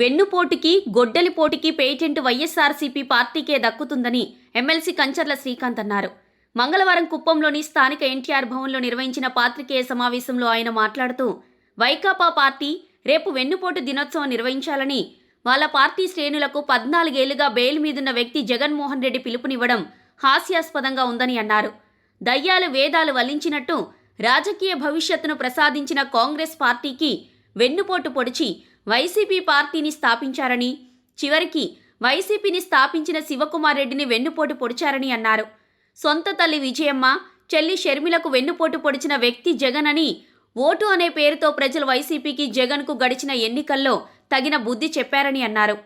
వెన్నుపోటుకి గొడ్డలిపోటుకి patent YSRCP పార్టీకే దక్కుతుందని MLC Kancharla Srikanth అన్నారు. మంగళవారం కుప్పంలోని స్థానిక ఎన్టీఆర్ భవన్లో నిర్వహించిన పాత్రికేయ సమావేశంలో ఆయన మాట్లాడుతూ వైకాపా పార్టీ రేపు వెన్నుపోటు దినోత్సవం నిర్వహించాలని వాళ్ళ పార్టీ శ్రేణులకు పద్నాలుగేళ్ళుగా బెయిల్ మీదున్న వ్యక్తి జగన్మోహన్ రెడ్డి పిలుపునివ్వడం హాస్యాస్పదంగా ఉందని అన్నారు. దయ్యాలు వేదాలు వల్లించినట్టు రాజకీయ భవిష్యత్తును ప్రసాదించిన కాంగ్రెస్ పార్టీకి వెన్నుపోటు పొడిచి వైసీపీ పార్టీని స్థాపించారని చివరికి వైసీపీని స్థాపించిన శివకుమార్ రెడ్డిని వెన్నుపోటు పొడిచారని అన్నారు. సొంత తల్లి విజయమ్మ చెల్లి షర్మిలకు వెన్నుపోటు పొడిచిన వ్యక్తి జగన్ అని ఓటు అనే పేరుతో ప్రజలు వైసీపీకి జగన్కు గడిచిన ఎన్నికల్లో తగిన బుద్ధి చెప్పారని అన్నారు.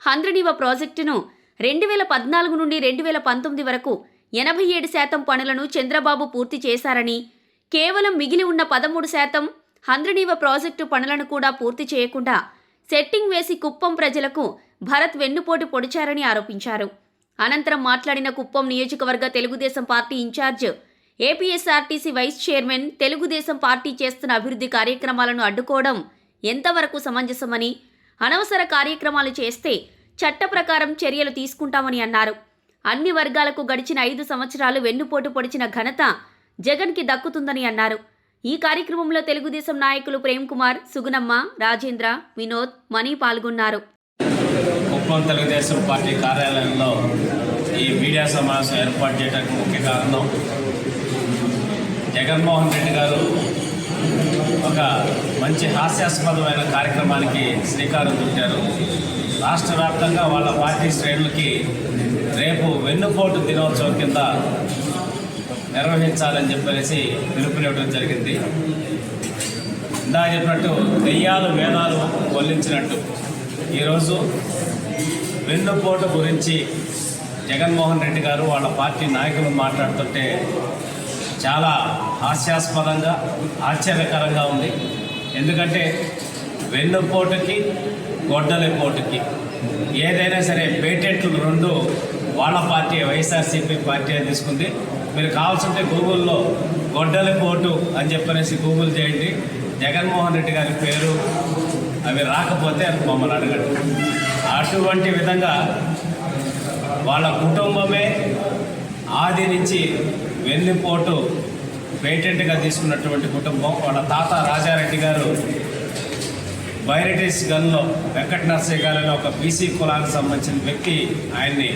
హంద్రనీవ ప్రాజెక్టును రెండు వేల పద్నాలుగు నుండి రెండు వేల పంతొమ్మిది వరకు ఎనభై ఏడు శాతం పనులను చంద్రబాబు పూర్తి చేశారని కేవలం మిగిలి ఉన్న పదమూడు శాతం హంద్రనీవ ప్రాజెక్టు పనులను కూడా పూర్తి చేయకుండా సెట్టింగ్ వేసి కుప్పం ప్రజలకు భరత్ వెన్నుపోటు పొడిచారని ఆరోపించారు. అనంతరం మాట్లాడిన కుప్పం నియోజకవర్గ Telugu Desam party incharge APSRTC vice chairman Telugu Desam party చేస్తున్న అభివృద్ధి కార్యక్రమాలను అడ్డుకోవడం ఎంతవరకు సమంజసమని అనవసర కార్యక్రమాలు చేస్తే చట్ట ప్రకారం చర్యలు తీసుకుంటామని అన్నారు. అన్ని వర్గాలకు గడిచిన ఐదు సంవత్సరాలు వెన్నుపోటు పొడిచిన ఘనత జగన్కి దక్కుతుందని అన్నారు. ఈ కార్యక్రమంలో తెలుగుదేశం నాయకులు ప్రేమ్ కుమార్ సుగుణమ్మ రాజేంద్ర వినోద్ మణి పాల్గొన్నారు. కుప్పం తెలుగుదేశం పార్టీ కార్యాలయంలో ఈ మీడియా సమావేశం ఏర్పాటు చేయడానికి ముఖ్య కారణం జగన్మోహన్ రెడ్డి గారు ఒక మంచి హాస్యాస్పదమైన కార్యక్రమానికి శ్రీకారం చుట్టారు. రాష్ట్ర వ్యాప్తంగా వాళ్ళ పార్టీ శ్రేణులకి రేపు వెన్నుపోటు దినోత్సవం కింద నిర్వహించాలని చెప్పనేసి పిలుపునివ్వడం జరిగింది. ఇందా చెప్పినట్టు దెయ్యాలు వేదాలు వల్లించినట్టు. ఈరోజు వెన్నుపోటు గురించి జగన్మోహన్ రెడ్డి గారు వాళ్ళ పార్టీ నాయకులు మాట్లాడుతుంటే చాలా హాస్యాస్పదంగా ఆశ్చర్యకరంగా ఉంది. ఎందుకంటే వెన్నుపోటుకి గొడ్డలిపోటుకి ఏదైనా సరే పేటెంట్లు రెండు వాళ్ళ పార్టీ వైఎస్ఆర్సీపీ పార్టీ అని తీసుకుంది. మీరు కావాల్సింటే గూగుల్లో గొడ్డలి పోటు అని చెప్పనేసి గూగుల్ చేయండి. జగన్మోహన్ రెడ్డి గారి పేరు అవి రాకపోతే మమ్మల్ని అడగండి. అటువంటి విధంగా వాళ్ళ కుటుంబమే ఆది నుంచి వెన్నుపోటు పేటెంట్గా తీసుకున్నటువంటి కుటుంబం. వాళ్ళ తాత రాజారెడ్డి గారు బైరటిస్ గన్లో వెంకట నరసయ్య గారు అనే ఒక బీసీ కులానికి సంబంధించిన వ్యక్తి ఆయన్ని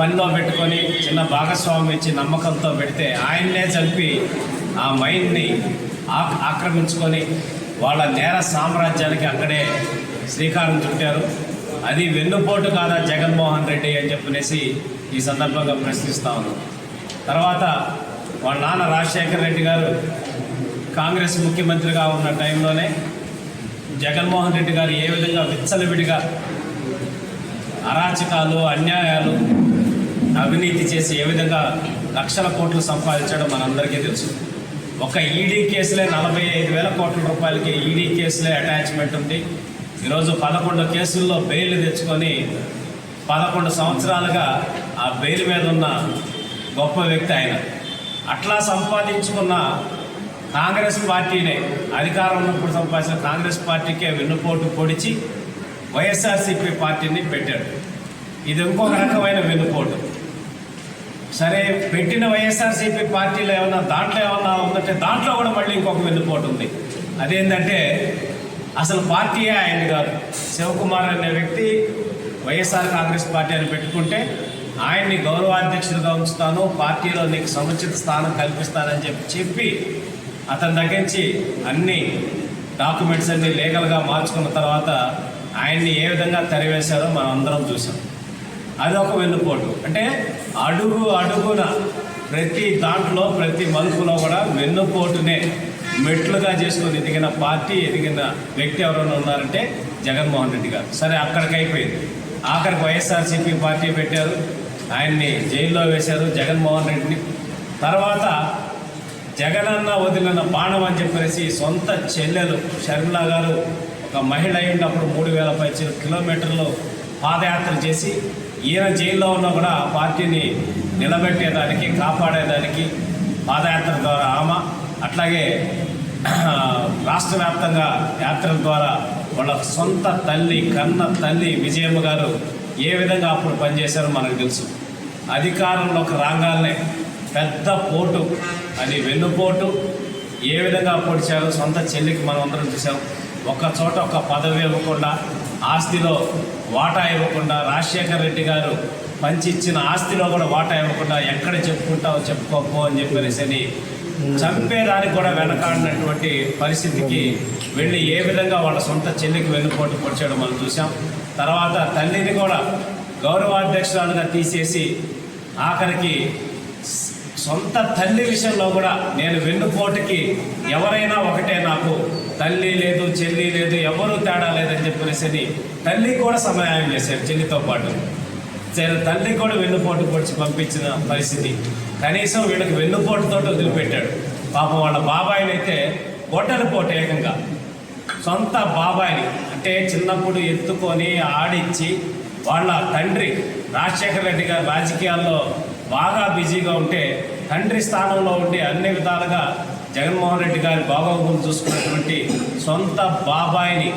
పనిలో పెట్టుకొని చిన్న భాగస్వామి ఇచ్చి నమ్మకంతో పెడితే ఆయన్నే చంపి ఆ మైండ్ని ఆక్రమించుకొని వాళ్ళ నేర సామ్రాజ్యానికి అక్కడే శ్రీకారం చుట్టారు. అది వెన్నుపోటు కాదా జగన్మోహన్ రెడ్డి అని చెప్పనేసి ఈ సందర్భంగా ప్రశ్నిస్తా ఉన్నాం. తర్వాత వాళ్ళ నాన్న రాజశేఖర రెడ్డి గారు కాంగ్రెస్ ముఖ్యమంత్రిగా ఉన్న టైంలోనే జగన్మోహన్ రెడ్డి గారు ఏ విధంగా విచ్చలవిడిగా అరాచకాలు అన్యాయాలు అవినీతి చేసి ఏ విధంగా లక్షల కోట్లు సంపాదించడం మనందరికీ తెలుసు. ఒక ఈడీ కేసులే నలభై ఐదు వేల కోట్ల రూపాయలకి ఈడీ కేసులే అటాచ్మెంట్ ఉంది. ఈరోజు పదకొండు కేసుల్లో బెయిల్ తెచ్చుకొని పదకొండు సంవత్సరాలుగా ఆ బెయిల్ మీద ఉన్న గొప్ప వ్యక్తి ఆయన. అట్లా సంపాదించుకున్న కాంగ్రెస్ పార్టీనే అధికారం ఉన్నప్పుడు సంపాదించిన కాంగ్రెస్ పార్టీకే వెన్నుపోటు పొడిచి వైఎస్ఆర్సీపీ పార్టీని పెట్టాడు. ఇది ఇంకొక రకమైన వెన్నుపోటు. సరే పెట్టిన వైఎస్ఆర్సీపీ పార్టీలో ఏమన్నా దాంట్లో ఏమన్నా ఉందంటే దాంట్లో కూడా మళ్ళీ ఇంకొక వెన్నుపోటు ఉంది. అదేంటంటే అసలు పార్టీయే ఆయన కాదు. శివకుమార్ అనే వ్యక్తి వైఎస్ఆర్ కాంగ్రెస్ పార్టీ అని పెట్టుకుంటే ఆయన్ని గౌరవాధ్యక్షుడిగా ఉంచుతాను పార్టీలో నీకు సముచిత స్థానం కల్పిస్తానని చెప్పి చెప్పి అతని దగ్గర అన్ని డాక్యుమెంట్స్ అన్ని లీగల్గా మార్చుకున్న తర్వాత ఆయన్ని ఏ విధంగా తరివేశారో మనం అందరం చూసాం అది ఒక వెన్నుపోటు. అంటే అడుగు అడుగున ప్రతి దాంట్లో ప్రతి మలుపులో కూడా వెన్నుపోటునే మెట్లుగా చేసుకొని ఎదిగిన పార్టీ ఎదిగిన వ్యక్తి ఎవరైనా ఉన్నారంటే జగన్మోహన్ రెడ్డి గారు. సరే అక్కడికి అయిపోయింది. ఆఖరికి వైఎస్ఆర్సీపీ పార్టీ పెట్టారు. ఆయన్ని జైల్లో వేశారు జగన్మోహన్ రెడ్డిని. తర్వాత జగనన్న వదిలిన బాణం అని చెప్పేసి సొంత చెల్లెలు షర్మిల గారు ఒక మహిళ అయి మూడు వేల పైచీల కిలోమీటర్లు పాదయాత్ర చేసి ఈయన జైల్లో ఉన్నా కూడా ఆ పార్టీని నిలబెట్టేదానికి కాపాడేదానికి పాదయాత్ర ద్వారా ఆమె అట్లాగే రాష్ట్ర వ్యాప్తంగా యాత్రల ద్వారా వాళ్ళ సొంత తల్లి కన్న తల్లి విజయమ్మ గారు ఏ విధంగా అప్పుడు పనిచేశారో మనకు తెలుసు. అధికారంలోకి రాగానే పెద్ద పోటు అది వెన్నుపోటు. ఏ విధంగా పొడిచారో సొంత చెల్లికి మనం అందరం చూసాం ఒక్క చోట ఒక పదవి ఇవ్వకుండా ఆస్తిలో వాటా ఇవ్వకుండా రాజశేఖర రెడ్డి గారు పంచి ఇచ్చిన ఆస్తిలో కూడా వాటా ఇవ్వకుండా ఎక్కడ చెప్పుకుంటావో చెప్పుకోపో అని చెప్పేసి అని చంపేదానికి కూడా వెనకాడినటువంటి పరిస్థితికి వెళ్ళి ఏ విధంగా వాళ్ళ సొంత చెల్లికి వెన్నుపోటు పొడిచాడు మనం చూసాం తర్వాత తల్లిని కూడా గౌరవాధ్యక్షురాలుగా తీసేసి ఆఖరికి సొంత తల్లి విషయంలో కూడా నేను వెన్నుపోటుకి ఎవరైనా ఒకటే నాకు తల్లి లేదు చెల్లి లేదు ఎవరు తేడా లేదని చెప్పేసి తల్లి కూడా సమయాయం చేశాడు చెల్లితో పాటు. సరే తల్లి కూడా వెన్నుపోటు పొడిచి పంపించిన పరిస్థితి. కనీసం వీళ్ళకి వెన్నుపోటుతో వదిలిపెట్టాడు. పాపం వాళ్ళ బాబాయిని అయితే గొడ్డలి పోటు ఏకంగా. సొంత బాబాయిని అంటే చిన్నప్పుడు ఎత్తుకొని ఆడిచ్చి వాళ్ళ తండ్రి రాజశేఖర రెడ్డి గారు రాజకీయాల్లో బాగా బిజీగా ఉంటే తండ్రి స్థానంలో ఉండి అన్ని విధాలుగా జగన్మోహన్ రెడ్డి గారి బాగోగులు చూసుకున్నటువంటి సొంత బాబాయిని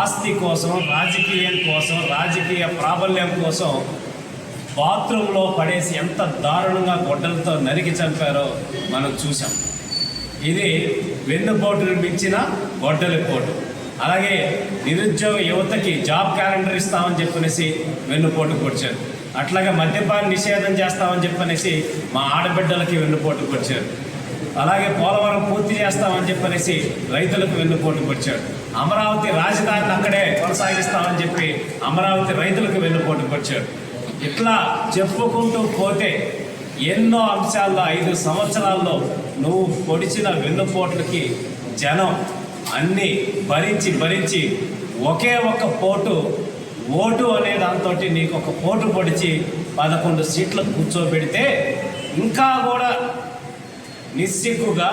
ఆస్తి కోసం రాజకీయం కోసం రాజకీయ ప్రాబల్యం కోసం బాత్రూంలో పడేసి ఎంత దారుణంగా గొడ్డలతో నరికి చంపారో మనం చూసాం ఇది వెన్నుపోటును మించిన గొడ్డలి పోటు. అలాగే నిరుద్యోగ యువతకి జాబ్ క్యాలెండర్ ఇస్తామని చెప్పనేసి వెన్నుపోటు పొడిచారు. అట్లాగే మద్యపాన్ని నిషేధం చేస్తామని చెప్పనేసి మా ఆడబిడ్డలకి వెన్నుపోటు పొడిచారు. అలాగే పోలవరం పూర్తి చేస్తామని చెప్పనేసి రైతులకు వెన్నుపోటు పొడిచాడు అమరావతి రాజధానిని అక్కడే కొనసాగిస్తామని చెప్పి అమరావతి రైతులకు వెన్నుపోటు పొడిచాడు ఇట్లా చెప్పుకుంటూ పోతే ఎన్నో అంశాల్లో ఐదు సంవత్సరాల్లో నువ్వు పొడిచిన వెన్నుపోట్లకి జనం అన్నీ భరించి భరించి ఒకే ఒక పోటు ఓటు అనే దాంతో నీకు ఒక పోటు పొడిచి పదకొండు సీట్లు కూర్చోబెడితే ఇంకా కూడా నిస్సిగ్గుగా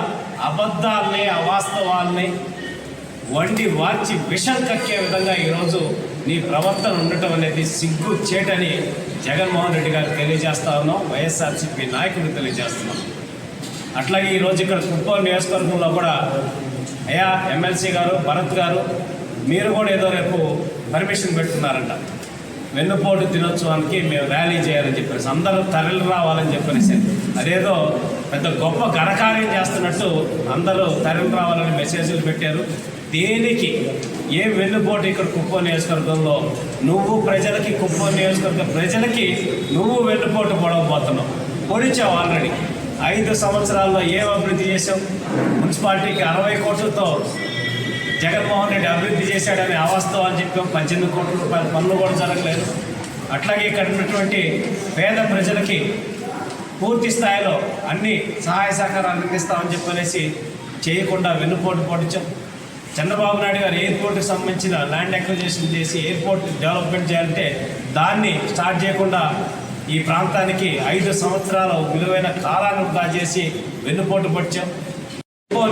అబద్ధాల్ని అవాస్తవాల్ని వండి వార్చి విషం కక్కే విధంగా ఈరోజు నీ ప్రవర్తన ఉండటం అనేది సిగ్గు చేటని జగన్మోహన్ రెడ్డి గారు తెలియజేస్తా ఉన్నాం వైఎస్ఆర్సీపీ నాయకుడు తెలియజేస్తున్నాం. అట్లాగే ఈరోజు ఇక్కడ కుప్పం నియోజకవర్గంలో కూడా అయ్యా ఎమ్మెల్సీ గారు భరత్ గారు మీరు కూడా ఏదో రేపు పర్మిషన్ పెట్టుకున్నారంట. వెన్నుపోటు దినోత్సవానికి మేము ర్యాలీ చేయాలని చెప్పేసి అందరూ తరలి రావాలని చెప్పేసి అదేదో పెద్ద గొప్ప ఘనకార్యం చేస్తున్నట్టు అందరూ తరలి రావాలని మెసేజ్లు పెట్టారు. దేనికి ఏ వెన్నుపోటు ఇక్కడ కుప్పం నియోజకవర్గంలో నువ్వు ప్రజలకి కుప్పం నియోజకవర్గ ప్రజలకి నువ్వు వెన్నుపోటు పొడవబోతున్నావు. పొడిచావు ఆల్రెడీ ఐదు సంవత్సరాల్లో ఏం అభివృద్ధి చేసావు మున్సిపాలిటీకి అరవై కోట్లతో జగన్మోహన్ రెడ్డి అభివృద్ధి చేశాడని అవాస్తవం అని చెప్పాం. పద్దెనిమిది కోట్ల రూపాయల పనులు కూడా జరగలేదు. అట్లాగే ఇక్కడ ఉన్నటువంటి పేద ప్రజలకి పూర్తి స్థాయిలో అన్ని సహాయ సహకారాలు అందిస్తామని చెప్పనేసి చేయకుండా వెన్నుపోటు పొడిచాం చంద్రబాబు నాయుడు గారు ఎయిర్పోర్ట్కి సంబంధించిన ల్యాండ్ అక్విజిషన్ చేసి ఎయిర్పోర్ట్ డెవలప్మెంట్ చేయాలంటే దాన్ని స్టార్ట్ చేయకుండా ఈ ప్రాంతానికి ఐదు సంవత్సరాల విలువైన కాలాన్ని వృధా చేసి వెన్నుపోటు పొడిచాం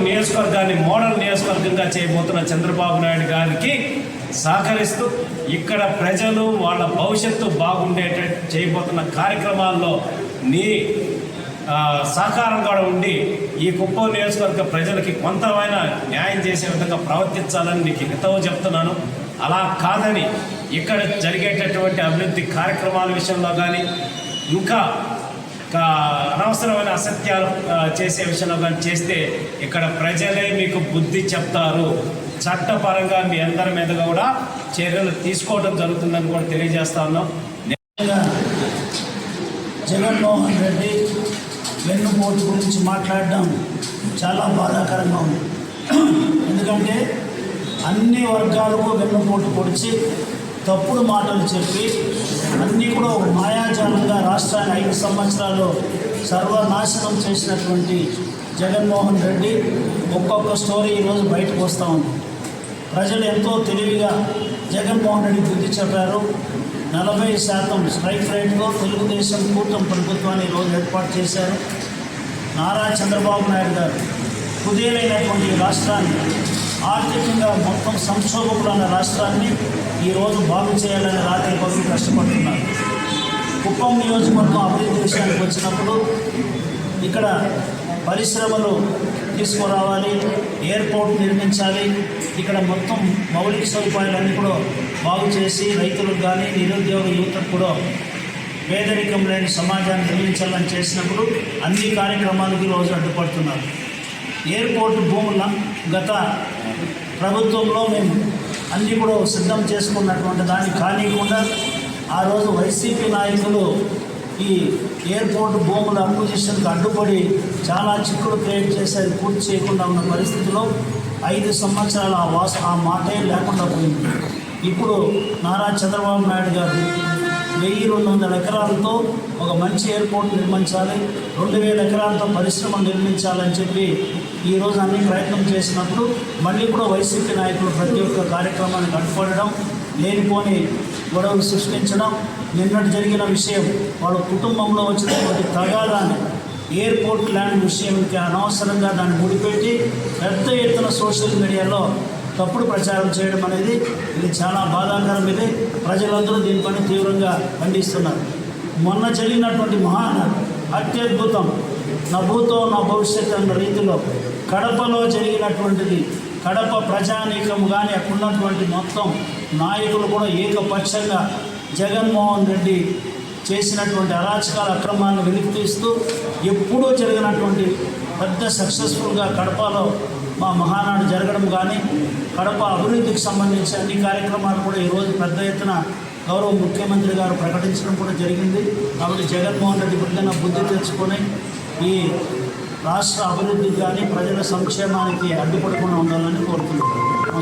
నియోజకవర్గాన్ని మోడల్ నియోజకవర్గంగా చేయబోతున్న చంద్రబాబు నాయుడు గారికి సహకరిస్తూ ఇక్కడ ప్రజలు వాళ్ళ భవిష్యత్తు బాగుండేటట్టు చేయబోతున్న కార్యక్రమాల్లో నీ సహకారం కూడా ఉండి ఈ కుప్పం నియోజకవర్గ ప్రజలకి కొంతమైన న్యాయం చేసే విధంగా ప్రవర్తించాలని నీకు హితవు చెప్తున్నాను. అలా కాదని ఇక్కడ జరిగేటటువంటి అభివృద్ధి కార్యక్రమాల విషయంలో కానీ ఇంకా అనవసరమైన అసత్యాలు చేసే విషయంలో కానీ చేస్తే ఇక్కడ ప్రజలే మీకు బుద్ధి చెప్తారు. చట్టపరంగా మీ అందరి మీద కూడా చర్యలు తీసుకోవడం జరుగుతుందని కూడా తెలియజేస్తా ఉన్నాం. జగన్మోహన్ రెడ్డి వెన్నుపోటు గురించి మాట్లాడడం చాలా బాధాకరంగా ఉంది. ఎందుకంటే అన్ని వర్గాలకు వెన్నుపోటు పొడిచి తప్పుడు మాటలు చెప్పి అన్నీ కూడా ఒక మాయాజాలంగా రాష్ట్రాన్ని ఐదు సంవత్సరాలు సర్వనాశనం చేసినటువంటి జగన్మోహన్ రెడ్డి ఒక్కొక్క స్టోరీ ఈరోజు బయటకు వస్తూ ఉంది. ప్రజలు ఎంతో తెలివిగా జగన్మోహన్ రెడ్డి బుద్ధి చెప్పారు. నలభై శాతం స్ట్రైక్ రేట్తో తెలుగుదేశం కూటమి ప్రభుత్వాన్ని ఈరోజు ఏర్పాటు చేశారు. నారా చంద్రబాబు నాయుడు గారు కుదేలైనటువంటి ఈ రాష్ట్రాన్ని ఆర్థికంగా మొత్తం సంక్షోభంలో ఉన్న రాష్ట్రాన్ని ఈరోజు బాగు చేయాలని రాత్రి కోసం కష్టపడుతున్నారు. కుప్పం నియోజకవర్గం అభివృద్ధి విషయానికి వచ్చినప్పుడు ఇక్కడ పరిశ్రమలు తీసుకురావాలి ఎయిర్పోర్ట్ నిర్మించాలి. ఇక్కడ మొత్తం మౌలిక సదుపాయాలన్నీ కూడా బాగు చేసి రైతులకు కానీ నిరుద్యోగ యువతకు కూడా పేదరికం లేని సమాజాన్ని నిర్మించాలని చేసినప్పుడు అన్ని కార్యక్రమాలకు ఈరోజు అడ్డుపడుతున్నారు. ఎయిర్పోర్ట్ భూముల గత ప్రభుత్వంలో మేము అన్నీ కూడా సిద్ధం చేసుకున్నటువంటి దాన్ని కానీయకుండా ఆ రోజు వైసీపీ నాయకులు ఈ ఎయిర్పోర్ట్ భూముల అక్విజిషన్కి అడ్డుపడి చాలా చిక్కులు క్రియేట్ చేసి అది పూర్తి చేయకుండా ఉన్న పరిస్థితిలో ఐదు సంవత్సరాల ఆ వాస ఆ మాటే లేకుండా పోయింది. ఇప్పుడు నారా చంద్రబాబు నాయుడు గారు వెయ్యి రెండు వందల ఎకరాలతో ఒక మంచి ఎయిర్పోర్ట్ నిర్మించాలి రెండు వేల ఎకరాలతో పరిశ్రమ నిర్మించాలని చెప్పి ఈరోజు అన్ని ప్రయత్నం చేసినప్పుడు మళ్ళీ కూడా వైసీపీ నాయకులు ప్రతి ఒక్క కార్యక్రమానికి అడ్డుపడడం లేనిపోని గొడవలు సృష్టించడం నిన్నటి జరిగిన విషయం వాళ్ళ కుటుంబంలో వచ్చినటువంటి తగాదాన్ని ఎయిర్పోర్ట్ ల్యాండ్ విషయంకి అనవసరంగా దాన్ని ముడిపెట్టి పెద్ద ఎత్తున సోషల్ మీడియాలో తప్పుడు ప్రచారం చేయడం అనేది ఇది చాలా బాధాకరం ఇది. ప్రజలందరూ దీనిపైన తీవ్రంగా ఖండిస్తున్నారు. మొన్న జరిగినటువంటి మహాన్ అత్యద్భుతం నా భూతో నా భవిష్యత్ అన్న రీతిలో కడపలో జరిగినటువంటిది కడప ప్రజానీకం కానీ అక్కడ ఉన్నటువంటి మొత్తం నాయకులు కూడా ఏకపక్షంగా జగన్మోహన్ రెడ్డి చేసినటువంటి అరాచకాల అక్రమాలను వెలికితీస్తూ ఎప్పుడూ జరిగినటువంటి పెద్ద సక్సెస్ఫుల్గా కడపలో మా మహానాడు జరగడం కానీ కడప అభివృద్ధికి సంబంధించి అన్ని కార్యక్రమాలు కూడా ఈరోజు పెద్ద ఎత్తున గౌరవ ముఖ్యమంత్రి గారు ప్రకటించడం కూడా జరిగింది. కాబట్టి జగన్మోహన్ రెడ్డి బిడ్డన బుద్ధి తెచ్చుకొని ఈ రాష్ట్ర అభివృద్ధికి కానీ ప్రజల సంక్షేమానికి అడ్డుపడకుండా ఉండాలని కోరుతున్నాను